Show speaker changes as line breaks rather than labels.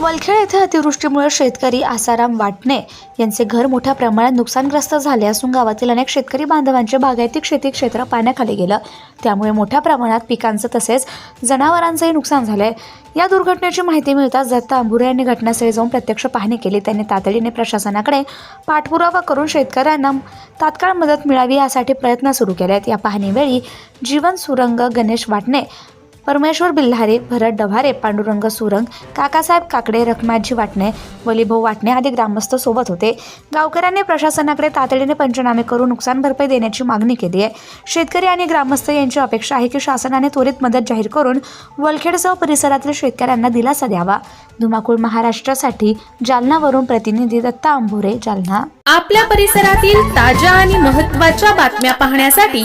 वलखेड येथे अतिवृष्टीमुळे शेतकरी आसाराम वाटणे यांचे घर मोठ्या प्रमाणात नुकसानग्रस्त झाले असून गावातील अनेक शेतकरी बांधवांचे बागायती शेती क्षेत्र पाण्याखाली गेलं. त्यामुळे मोठ्या प्रमाणात पिकांचं तसेच जनावरांचंही नुकसान झालंय. या दुर्घटनेची माहिती मिळताच दत्ता अंबुरे यांनी घटनास्थळी जाऊन प्रत्यक्ष पाहणी केली. त्यांनी तातडीने प्रशासनाकडे पाठपुरावा करून शेतकऱ्यांना तात्काळ मदत मिळावी यासाठी प्रयत्न सुरू केले आहेत या पाहणीवेळी जीवन सुरंग गणेश वाटणे परमेश्वर बिल्हारे भरत डव्हारे पांडुरंग सुरंग काकासाहेब काकडे रखमाजी वाटणे वलीभाऊ वाटणे आदी ग्रामस्थ सोबत होते. गावकऱ्यांनी प्रशासनाकडे तातडीने पंचनामे करून नुकसान भरपाई देण्याची मागणी केली आहे. शेतकरी आणि ग्रामस्थ यांची अपेक्षा आहे की शासनाने त्वरित मदत जाहीर करून वलखेडसह परिसरातील शेतकऱ्यांना दिलासा द्यावा. धुमाकूळ महाराष्ट्रासाठी जालनावरून प्रतिनिधी दत्ता अंभोरे जालना.
आपल्या परिसरातील ताज्या आणि महत्त्वाच्या बातम्या पाहण्यासाठी